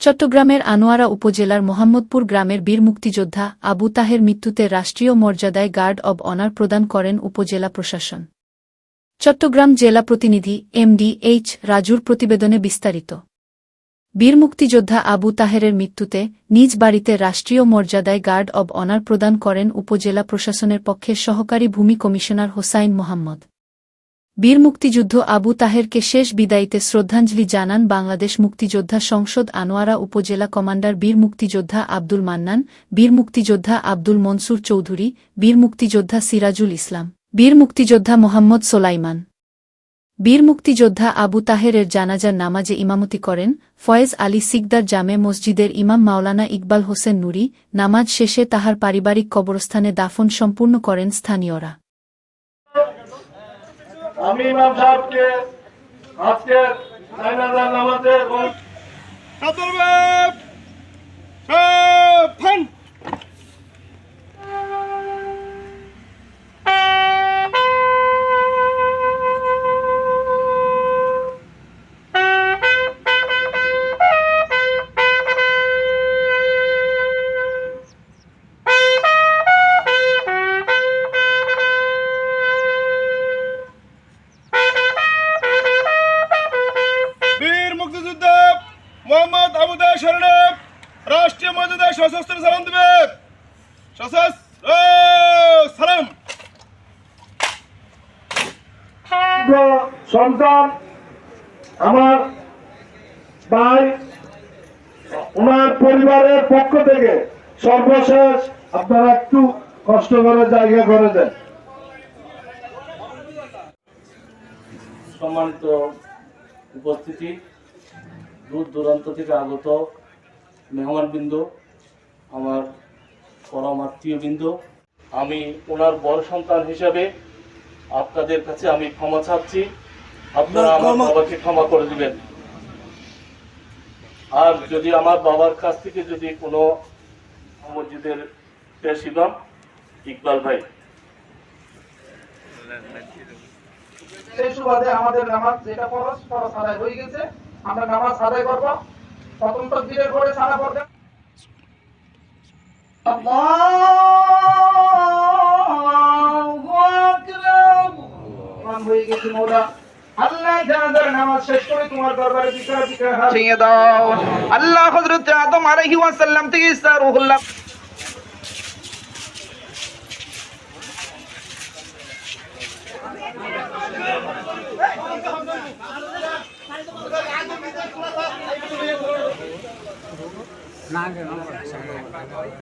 চট্টগ্রামের আনোয়ারা উপজেলার মোহাম্মদপুর গ্রামের বীর মুক্তিযোদ্ধা আবু তাহের মৃত্যুতে রাষ্ট্রীয় মর্যাদায় গার্ড অব অনার প্রদান করেন উপজেলা প্রশাসন। চট্টগ্রাম জেলা প্রতিনিধি এমডি এইচ রাজুর প্রতিবেদনে বিস্তারিত। বীর মুক্তিযোদ্ধা আবু তাহেরের মৃত্যুতে নিজ বাড়িতে রাষ্ট্রীয় মর্যাদায় গার্ড অব অনার প্রদান করেন উপজেলা প্রশাসনের পক্ষে সহকারী ভূমি কমিশনার হোসাইন মোহাম্মদ। বীর মুক্তিযুদ্ধ আবু তাহেরকে শেষ বিদায়ীতে শ্রদ্ধাঞ্জলি জানান বাংলাদেশ মুক্তিযোদ্ধা সংসদ আনোয়ারা উপজেলা কমান্ডার বীর মুক্তিযোদ্ধা আব্দুল মান্নান, বীর মুক্তিযোদ্ধা আব্দুল মনসুর চৌধুরী, বীর মুক্তিযোদ্ধা সিরাজুল ইসলাম, বীর মুক্তিযোদ্ধা মোহাম্মদ সোলাইমান। বীর মুক্তিযোদ্ধা আবু তাহেরের জানাজার নামাজে ইমামতি করেন ফয়েজ আলী সিকদার জামে মসজিদের ইমাম মাওলানা ইকবাল হোসেন নুরি। নামাজ শেষে তাহার পারিবারিক কবরস্থানে দাফন সম্পূর্ণ করেন স্থানীয়রা। আমি ইমাম সাহেবকে আজকের জানাজার নামাজে মোহাম্মদ আবুদায় শরণে রাষ্ট্রীয় মর্যাদায় সশস্ত্র সালাম দেবে। সশস্ত্র সালাম। সন্তান আমার ভাই ওনার পরিবারের পক্ষ থেকে সর্বশেষ আপনারা একটু কষ্ট করে জায়গা করে দেন। সম্মানিত উপস্থিতি দূর দূরান্ত থেকে আগত মেহমানবৃন্দ আমার পরম আত্মীয়বৃন্দ আমি ওনার বড় সন্তান হিসাবে আপনাদের কাছে আমি ক্ষমা চাচ্ছি। আপনারা আমার বাবাকে ক্ষমা করে দিবেন। আর যদি আমার বাবার কাছ থেকে যদি কোনো মসজিদের পেশ ইমাম ইকবাল ভাই। সেই সুবাদে আমাদের নামাজ যেটা ফরজ ফরজ আদায় হয়ে গেছে। আমরা নামাজ আদায় করব। প্রথম তকবীরের পরে সারা পড়বেন আল্লাহু জানাজার নামাজ শেষ করে তোমার দরবারে রূহুল্লাহ